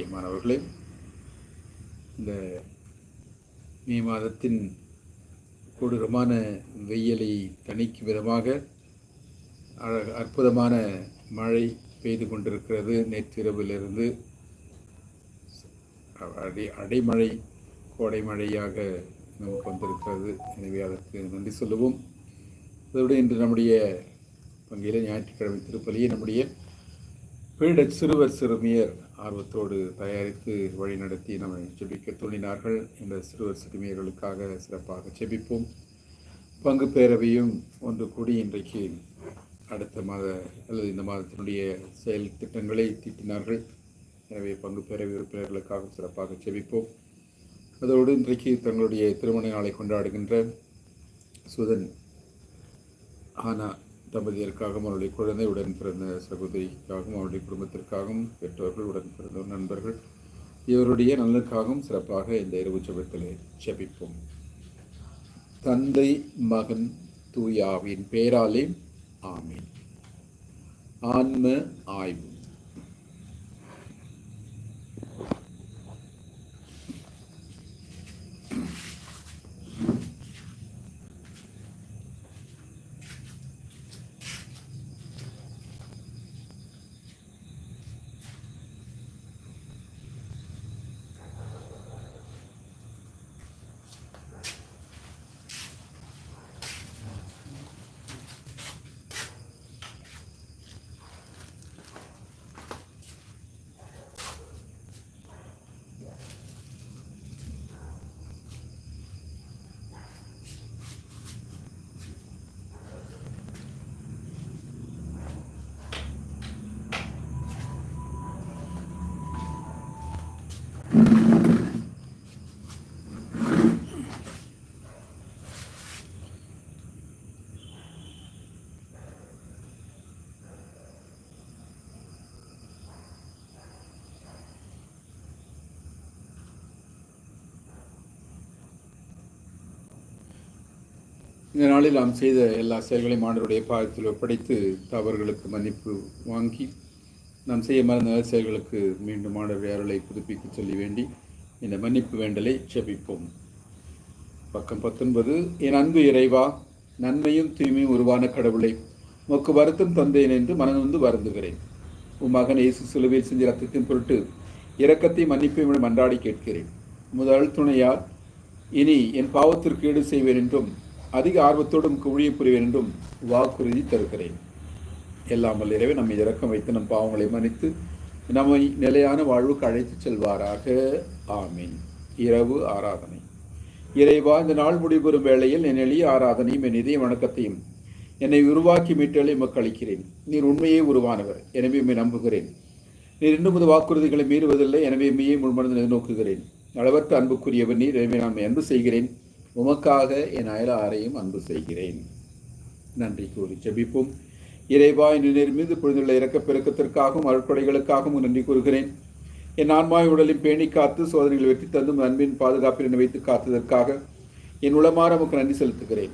பிரியமானவர்களே இந்த மே மாதத்தின் கொடூரமான வெயிலை தணிக்கும் விதமாக அழ- அற்புதமான மழை பெய்து கொண்டிருக்கிறது. நேற்றிரவிலிருந்து அடை அடைமழை கோடை மழையாக நமக்கு வந்திருக்கிறது. எனவே அதற்கு நன்றி சொல்லுவோம். அதோடு இன்று நம்முடைய பங்கிலே ஞாயிற்றுக்கிழமை திருப்பலியை நம்முடைய பீட சிறுவர் சிறுமியர் ஆர்வத்தோடு தயாரித்து வழிநடத்தி நம்மை ஜெபிக்க தூண்டினார்கள் இந்த சிறுவர் சிறுமியர்களுக்காக சிறப்பாக ஜெபிப்போம் பங்கு பேரவையும் ஒன்று கூடி இன்றைக்கு அடுத்த மாத அல்லது இந்த மாதத்தினுடைய செயல் திட்டங்களை தீட்டினார்கள். எனவே பங்கு பேரவை உறுப்பினர்களுக்காக சிறப்பாக ஜெபிப்போம் அதோடு இன்றைக்கு தங்களுடைய திருமண நாளை கொண்டாடுகின்ற சுதன் ஆனா தம்பதியருக்காகவும் அவருடைய குழந்தை உடன் பிறந்த சகோதரிக்காகவும் அவருடைய குடும்பத்திற்காகவும் பெற்றோர்கள் உடன் பிறந்த நண்பர்கள் இவருடைய நலனுக்காகவும் சிறப்பாக இந்த இரவு ஜெபத்திலே ஜபிப்போம். தந்தை மகன் தூயாவின் பேராலே ஆமீன். ஆன்ம ஆய்வு. இந்த நாளில் நாம் செய்த எல்லா செயல்களையும் ஆண்டருடைய பாதத்தில் ஒப்படைத்து தவறுகளுக்கு மன்னிப்பு வாங்கி நாம் செய்ய மறந்த நல்ல செயல்களுக்கு மீண்டும் ஆண்டவருடைய அருளை புதுப்பிக்க சொல்லி வேண்டி இந்த மன்னிப்பு வேண்டலை செபிப்போம் பக்கம் பத்தொன்பது என் அன்பு இறைவா நன்மையும் தூய்மையும் உருவான கடவுளை உமக்கு வருத்தம் தந்தேன் என்று மனநொந்து வருந்துகிறேன். உன் மகன் இயேசு சிலுவையில் செஞ்ச ரத்தத்தின் பொருட்டு இரக்கத்தை மன்னிப்பையும் மன்றாடி கேட்கிறேன். முதல் துணையால் இனி என் பாவத்திற்கு ஈடு செய்வேன் என்றும் அதிக ஆர்வத்தோடும் ஊழியம் புரிவேன் என்றும் வாக்குறுதி தருகிறேன். எல்லாம் வல்ல இறைவன் நம்மை இறக்கம் வைத்து நம் பாவங்களை மன்னித்து நம்மை நிலையான வாழ்வுக்கு அழைத்துச் செல்வாராக. ஆமீன். இரவு ஆராதனை. இறைவா இந்த நாள் முடிபெறும் வேளையில் என் எளிய ஆராதனையும் என் இதய வணக்கத்தையும் என்னை உருவாக்கி மீட்டலை மக்களிக்கிறேன் நீர் உண்மையே உருவானவர் எனவே உண்மை நம்புகிறேன். நீர் இன்னும் புது வாக்குறுதிகளை மீறுவதில்லை எனவே மெய்யை முழுமனது நோக்குகிறேன் அளவற்ற அன்புக்குரியவர் நீர் எனவே நான் அன்பு செய்கிறேன். உமக்காக என் அயலாரையும் அன்பு செய்கிறேன். நன்றி கூறி ஜபிப்போம். இறைவா இன்று நேர் மீது பொழுதுள்ள இறக்கப்பெருக்கத்திற்காகவும் அருட்படைகளுக்காகவும் நன்றி கூறுகிறேன். என் ஆன்மாய் உடலின் பேணி காத்து சோதனைகள் வெற்றி தந்தும் அன்பின் பாதுகாப்பில் வைத்து காத்ததற்காக என் உளமாற உமக்கு நன்றி செலுத்துகிறேன்.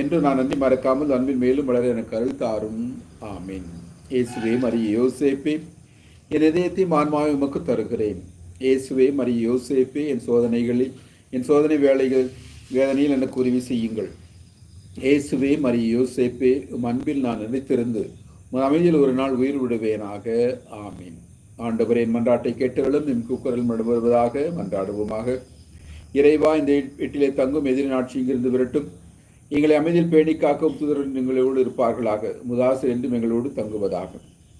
என்று நான் நன்றி மறக்காமல் அன்பின் மேலும் வளர எனக்கு அருள் தாரும். ஆமீன். இயேசுவே மரிய யோசேப்பே என் இதயத்தையும் ஆன்மாவை உமக்கு தருகிறேன். இயேசுவே மரிய யோசேப்பே என் சோதனைகளில் என் சோதனை வேலைகள் வேதனையில் எனக்கு உதவி செய்யுங்கள். இயேசுவே மரிய யோசேப்பே உம் அன்பில் நான் நினைத்திருந்து அமைதியில் ஒரு நாள் உயிர் விடுவேனாக. ஆமீன். ஆண்டவர் என் மன்றாட்டை கேட்டவர்களும் என் குக்கரில் வருவதாக மன்றாடுவோமாக. இறைவா இந்த வீட்டிலே தங்கும் எதிரி நாட்சி இங்கிருந்து விரட்டும். எங்களை அமைதியில் பேணி காக்கும் துதரன் எங்களோடு இருப்பார்களாக. முதாசு என்றும் எங்களோடு தங்குவதாக.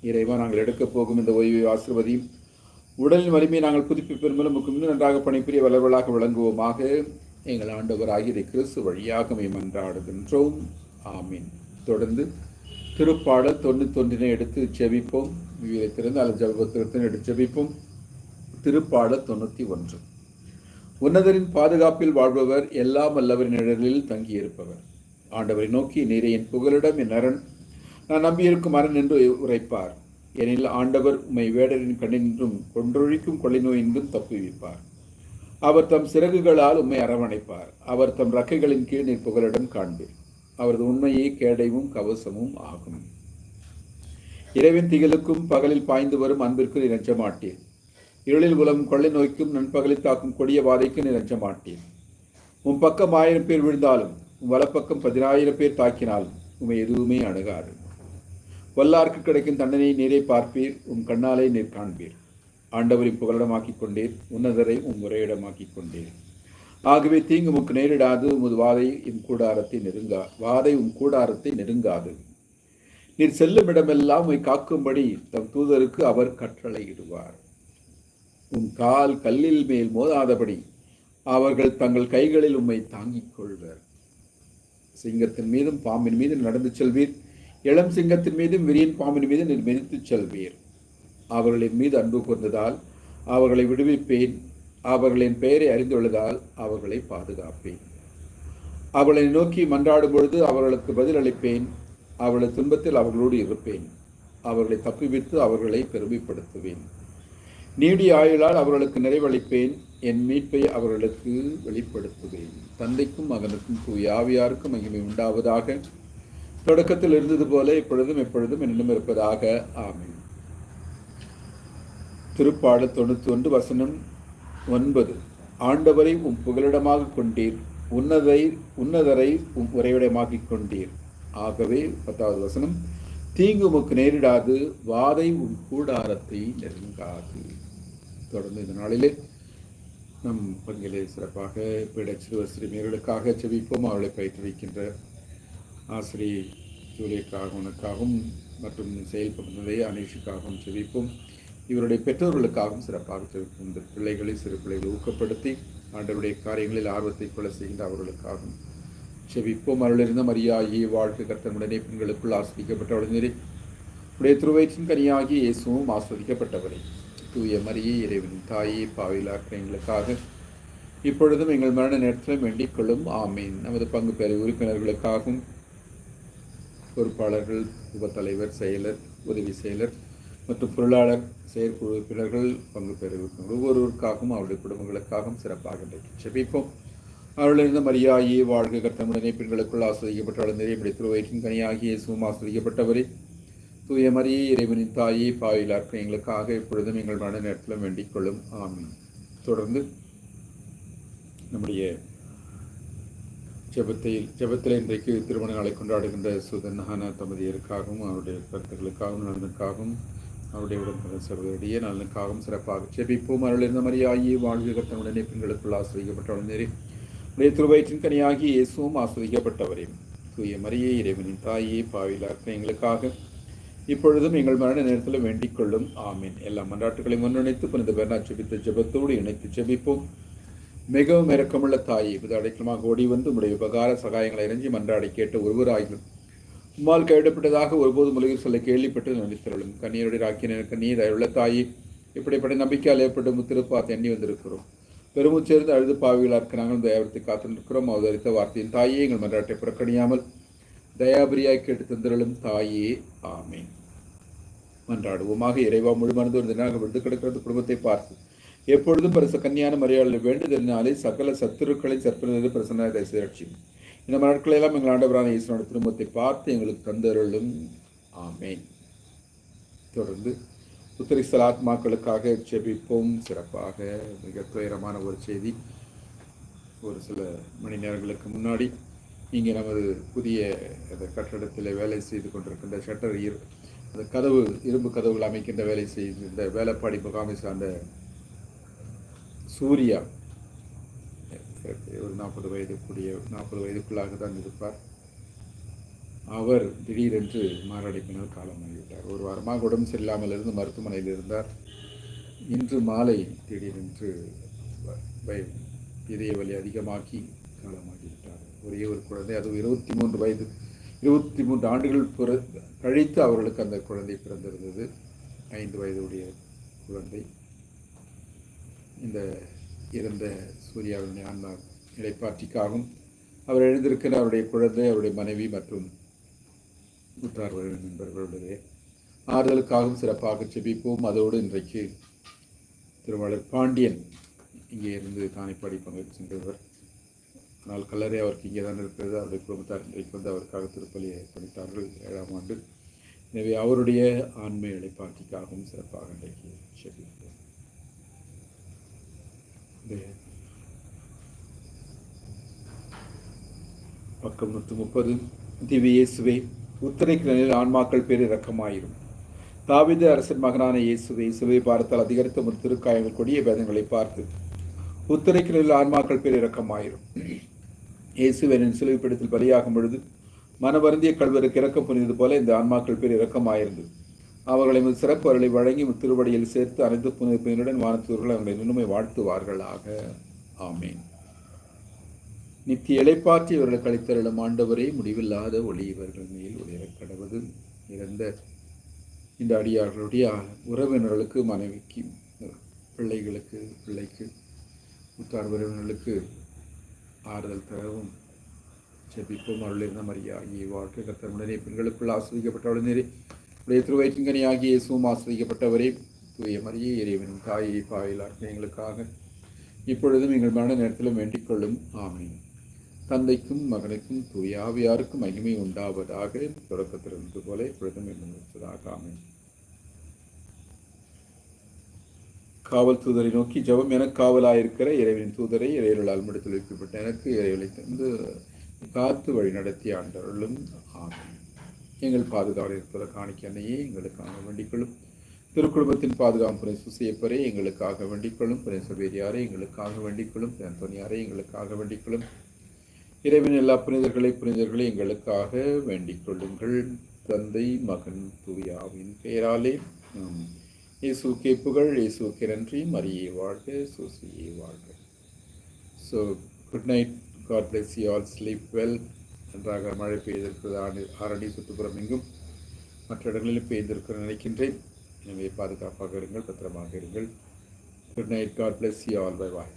இறைவா நாங்கள் எடுக்கப் போகும் இந்த ஓய்வை ஆசிர்வதியும். உடலின் வலிமையை நாங்கள் புதுப்பிப்பெறும் நமக்கு இன்னும் நன்றாக பணிபுரிய வளர்வலாக விளங்குவோமாக. எங்கள் ஆண்டவராகிய கிறிஸ்து வழியாக மன்றாடுகின்றோம் ஆமீன். தொடர்ந்து திருப்பாடல் தொண்ணூத்தொன்றினை எடுத்து செபிப்போம். விவேகத்திலிருந்து அல்லது ஜபத்திலிருந்து எடுத்து செபிப்போம். திருப்பாடல் தொண்ணூற்றி ஒன்று உன்னதரின் பாதுகாப்பில் வாழ்பவர் எல்லாம் வல்லவரின் நிழலில் தங்கியிருப்பவர். ஆண்டவரை நோக்கி நீரை என் புகலிடம் என் அரண் நான் நம்பியிருக்கும் அரண் என்று உரைப்பார். எனில் ஆண்டவர் உம்மை வேடரின் கண்ணினின்றும் கொன்றொழிக்கும் கொள்ளை நோயின்றும் தப்புவிப்பார். அவர் தம் சிறகுகளால் உம்மை அரவணைப்பார். அவர் தம் ரக்கைகளின் கீழ் நீர் புகலிடம் காண்பீர். அவரது உண்மையே கேடையும் கவசமும் ஆகும். இரவின் திகழுக்கும் பகலில் பாய்ந்து வரும் அன்பிற்கு நீர் நெஞ்சமாட்டீர். இருளில் உலம் கொள்ளை நோய்க்கும் நண்பகலில் தாக்கும் கொடிய வாதைக்கும் நீ அஞ்ச மாட்டேன் உன் பக்கம் ஆயிரம் பேர் விழுந்தாலும் உன் வலப்பக்கம் பதினாயிரம் பேர் தாக்கினாலும் உண்மை எதுவுமே அணுகாது. வல்லார்க்கு கிடைக்கும் தண்டனை நீரை பார்ப்பீர் உன் கண்ணாலே நீர் காண்பீர். ஆண்டவரை புகலிடமாக்கிக் கொண்டேன் உன்னதரை உன் முறையிடமாக்கிக் கொண்டீர் ஆகவே தீங்கு உமக்கு நேரிடாது. உமது வாதை உம் கூடாரத்தை நெருங்கா வாதை உம் கூடாரத்தை நெருங்காது. நீர் செல்லும் இடமெல்லாம் உய் காக்கும்படி தம் தூதருக்கு அவர் கற்றளையிடுவார் உன் கால் கல்லில் மேல் மோதாதபடி அவர்கள் தங்கள் கைகளில் உம்மை தாங்கிக் கொள்வர் சிங்கத்தின் மீதும் பாம்பின் மீதும் நடந்து செல்வீர். இளம் சிங்கத்தின் மீதும் விரியன் பாம்பின் மீது நீர் மிதித்துச் செல்வீர். அவர்களின் மீது அன்பு கூர்ந்ததால் அவர்களை விடுவிப்பேன். அவர்களின் பெயரை அறிந்துள்ளதால் அவர்களை பாதுகாப்பேன். அவளை நோக்கி மன்றாடும் பொழுது அவர்களுக்கு பதிலளிப்பேன் அவளது துன்பத்தில் அவர்களோடு இருப்பேன். அவர்களை தப்புவித்து அவர்களை பெருமைப்படுத்துவேன். நீடிய ஆயுளால் அவர்களுக்கு நிறைவளிப்பேன். என் மீட்பை அவர்களுக்கு வெளிப்படுத்துவேன். தந்தைக்கும் மகனுக்கும் தூய் ஆவியாருக்கும் மகிமை உண்டாவதாக. தொடக்கத்தில் இருந்தது போல இப்பொழுதும் எப்பொழுதும் என்னிடம் இருப்பதாக. ஆமேன். திருப்பாடல் தொண்ணூற்றி ஒன்று வசனம் ஒன்பது. ஆண்டவரை உம் புகலிடமாக கொண்டீர் உன்னதை உன்னதரை உம் உறைவிடமாக்கிக் கொண்டீர். ஆகவே பத்தாவது வசனம் தீங்கு உமக்கு நேரிடாது வாதை உன் கூடாரத்தை நெருங்காது. தொடர்ந்து இந்த நாளிலே நம் பங்கிலே சிறப்பாக பீட சிறுவர் சிறுமியர்களுக்காக செவிப்போம் அவளை பயிற்றுவிக்கின்ற ஆசிரியை ஜூலியக்காகவும் மற்றும் செயல்படுவதை அனீஷுக்காகவும் செவிப்போம் இவருடைய பெற்றோர்களுக்காகவும் சிறப்பாக செவிப்போம் இந்த பிள்ளைகளை சிறு பிள்ளைகளை ஊக்கப்படுத்தி ஆண்டவருடைய காரியங்களில் ஆர்வத்தை கொள்ள செய்கின்ற அவர்களுக்காகவும் செவிப்போம் அருளிருந்த மரியாகி வாழ்க்கை கர்த்தனுடனே பெண்களுக்குள் ஆஸ்வதிக்கப்பட்டவள் நிறை. உடைய திருவயிற்றின் கனியாகி இயேசுவும் ஆஸ்வதிக்கப்பட்டவரை. தூய மரியே இறைவன் தாயே பாவிலாக்க எங்களுக்காக இப்பொழுதும் எங்கள் மரண நேரத்திலும் வேண்டிக் கொள்ளும். ஆமீன். நமது பங்கு பெற உறுப்பினர்களுக்காகவும் பொறுப்பாளர்கள் உப தலைவர் செயலர் உதவி செயலர் மற்றும் பொருளாளர் செயற்குழு உறுப்பினர்கள் பங்கு பெற ஒவ்வொருவருக்காகவும் அவருடைய குடும்பங்களுக்காகவும் சிறப்பாக இன்றைக்கு செபிப்போம். அவர்களிருந்த மரியாயே வாழ்க கர்த்தமுடனே பெண்களுக்குள் ஆசிரியப்பட்டவர்கள் நிறைய திருவயிற்றின் கனியாகிய இயேசுவும் ஆசிரியப்பட்டவரே. தூய மரியே இறைவனின் தாயே பாவிலாக்க எங்களுக்காக இப்பொழுதும் எங்கள் மன நேரத்திலும் வேண்டிக் கொள்ளும். ஆமீன். தொடர்ந்து நம்முடைய ஜெபத்தில் ஜெபத்தில் இன்றைக்கு திருமண நாளை கொண்டாடுகின்ற சுதன்ஹான தம்பதியருக்காகவும் அவருடைய கருத்துக்களுக்காகவும் நலனுக்காகவும் அவருடைய உடம்பு சகோதரியே நலனுக்காகவும் சிறப்பாக ஜெபிப்போம். அருளிருந்த மரியாயே வாழ்க கர்த்தனுடனே பெண்களுக்குள் ஆஸ்வதிக்கப்பட்டவள் நேரே. உடைய திருவயிற்றின் கனியாகி இயேசுவும் ஆசிரியப்பட்டவரே தூய மரியே இறைவனின் தாயே பாவிலாக்க எங்களுக்காக இப்பொழுதும் எங்கள் மரண நேரத்தில் வேண்டிக் கொள்ளும். ஆமீன். எல்லா மன்றாட்டுகளையும் முன்னிணைத்து புனித பெர்னா ஜெபித்த ஜெபத்தோடு இணைத்து ஜெபிப்போம். மிகவும் இறக்கமுள்ள தாயை இது அடைக்கலமாக ஓடி வந்து உடைய உபகார சகாயங்களை இறைஞ்சி மன்றாடி கேட்ட ஒருவராகிலும் உம்மால் கைவிடப்பட்டதாக ஒருபோதும் உலகில் சொல்ல கேள்விப்பட்டு நடித்தருளும் கண்ணீருடைய ராக்கின எனக்கு நீ தயவுள்ள தாயே இப்படிப்பட்ட நம்பிக்கையால் ஏற்பட்டு முத்திருப்பாத்து எண்ணி வந்திருக்கிறோம். பெருமுச்சேர்ந்து அழுது பாவிகளாக இருக்க நாங்கள் காத்து காத்திருக்கிறோம். அவதரித்த வார்த்தையின் தாயே எங்கள் மன்றாட்டை புறக்கணியாமல் தயாபிரியாய் கேட்டு தந்திரலும் தாயே. ஆமேன். மன்றாடுவோமாக இறைவா முழு மனது ஒரு தினாக விழுந்து கிடக்கிறது குடும்பத்தை பார்த்து. எப்பொழுதும் பரிச கன்னியான மரியாதை வேண்டுதலினாலே சகல சத்துருக்களை சற்பனது பிரசன்ன தரிசி இந்த நாட்களெல்லாம் எங்கள் ஆண்டவரான இயேசுனோட குடும்பத்தை பார்த்து எங்களுக்கு தந்தருளும். ஆமேன். தொடர்ந்து உத்தரிசல் ஆத்மாக்களுக்காக செபிப்போம் சிறப்பாக மிக துயரமான ஒரு செய்தி. ஒரு சில மணி நேரங்களுக்கு முன்னாடி இங்கே நமது புதிய அந்த கட்டடத்தில் வேலை செய்து கொண்டிருக்கின்ற ஷட்டர் இரு அந்த கதவு இரும்பு கதவுகள் அமைக்கின்ற வேலை செய்கின்ற வேலைப்பாடி முகாமை சார்ந்த சூர்யா ஒரு நாற்பது வயதுக்குரிய நாற்பது வயதுக்குள்ளாக தான் இருப்பார். அவர் திடீரென்று மாரடைப்பினால் காலமாகிவிட்டார் ஒரு வாரமாக உடம்பு சரியில்லாமல் இருந்து மருத்துவமனையில் இருந்தார். இன்று மாலை திடீரென்று வய- இதய வலி அதிகமாக்கி காலமாகிவிட்டார் ஒரே ஒரு குழந்தை அதுவும் இருபத்தி மூன்று வயது இருபத்தி மூன்று ஆண்டுகள் பிற கழித்து அவர்களுக்கு அந்த குழந்தை பிறந்திருந்தது. ஐந்து வயதுடைய குழந்தை. இந்த இறந்த சூர்யாவின் ஆன்மா இடைப்பாற்றிக்காகவும் அவர் எழுந்திருக்கிற அவருடைய குழந்தை அவருடைய மனைவி மற்றும் உற்றார் நண்பர்களுடைய ஆறுதலுக்காகவும் சிறப்பாக செபிப்போம். அதோடு இன்றைக்கு திருமலர் பாண்டியன் இங்கே இருந்து தானைப்பாடி பங்கு சென்றவர். ஆனால் கல்லறை அவருக்கு இங்கே தான் இருக்கிறது. அவருடைய குடும்பத்தார் இன்றைக்கு வந்து அவருக்காக திருப்பலியை பணித்தார்கள் ஏழாம் ஆண்டு. எனவே அவருடைய ஆண்மை இழைப்பாட்டிக்காகவும் சிறப்பாக இன்றைக்கு செபிப்போம். பக்கம் நூற்று முப்பது. திவி இயேசுவே உத்தரைக்கு நிலையில் ஆன்மாக்கள் பேர் இரக்கமாயிரும். தாவித அரசன் மகனான இயேசுவை சுவை பார்த்தால் அதிகரித்த ஒரு திருக்காயங்கள் கொடிய வேதங்களை பார்த்து உத்தரைக்கு நிலையில் ஆன்மாக்கள் பேர் இரக்கமாயிரும். இயேசுவனின் சிலுவை பிடித்தில் பலியாகும் பொழுது மனவருந்திய கல்வருக்கு இறக்கம் புரிந்தது போல இந்த ஆன்மாக்கள் பேர் இரக்கமாயிருந்தது அவர்களை சிறப்பு அருளை வழங்கி திருவடியில் சேர்த்து அனைத்து புனிதனுடன் வானத்தூர்கள் அவர்களை நிலைமை வாழ்த்துவார்களாக. ஆமேன். நித்திய இலைப்பாற்றி இவர்கள் கழித்தருளும் ஆண்டவரே முடிவில்லாத ஒளி இவர்கள் மேல் உயரக் கடவுது. இறந்த இந்த அடியார்களுடைய உறவினர்களுக்கு மனைவிக்கு பிள்ளைகளுக்கு பிள்ளைக்கு உற்றார் உறவினர்களுக்கு ஆறுதல் தரவும். ஜெபிப்போம். அருளிருந்த மரியா ஆகிய வாழ்க்கை கத்தருடனே பெண்களுக்குள் ஆஸ்வதிக்கப்பட்டவளனரே உடைய திருவயிற்றிங்கனி ஆகிய இயேசுவும் ஆஸ்வதிக்கப்பட்டவரே தூய மரியே இறைவனும் தாயை பாயிலார்கள் எங்களுக்காக இப்பொழுதும் எங்கள் மரண நேரத்திலும் வேண்டிக் கொள்ளும். ஆமீன். தந்தைக்கும் மகனுக்கும் தூய ஆவியாருக்கும் மகிமை உண்டாவதாக தொடக்கத்திலிருந்து போல இப்பொழுதும் இருப்பதாக ஆமீன். காவல் தூதரை நோக்கி ஜெபம் என காவலாயிருக்கிற இறைவனின் தூதரை இறைவர்களால் முடித்து வைக்கப்பட்ட எனக்கு இறைவனை தந்து காத்து வழி நடத்தி ஆண்டவர்களும் ஆகும் எங்கள் பாதுகாவலர் இருப்பதை காணிக்க அன்னையே எங்களுக்காக வேண்டிக்கொள்ளும் திருக்குடும்பத்தின் பாதுகாப்பு சுசியப்பரே எங்களுக்காக வேண்டிக்கொள்ளும் புரேசபேரியாரே எங்களுக்காக வேண்டிக்கொள்ளும் அந்தோனியாரே எங்களுக்காக வேண்டிக்கொள்ளும் இறைவன் எல்லா புனிதர்களை புனிதர்களை எங்களுக்காக வேண்டிக் கொள்ளுங்கள். தந்தை மகன் தூயாவின் பெயராலே. இயேசு இயேசுக்கே புகழ் இயேசுக்கே நன்றி மரியே வாழ்க சூசியே வாழ்க. So good night God bless you all sleep well நன்றாக மழை பெய்திருக்கிறது ஆண்டு ஆரணி சுற்றுப்புறம் எங்கும் மற்ற இடங்களிலும் பெய்திருக்கிற நினைக்கின்றேன். எனவே பாதுகாப்பாக இருங்கள் பத்திரமாக இருங்கள். Good night God bless you all bye bye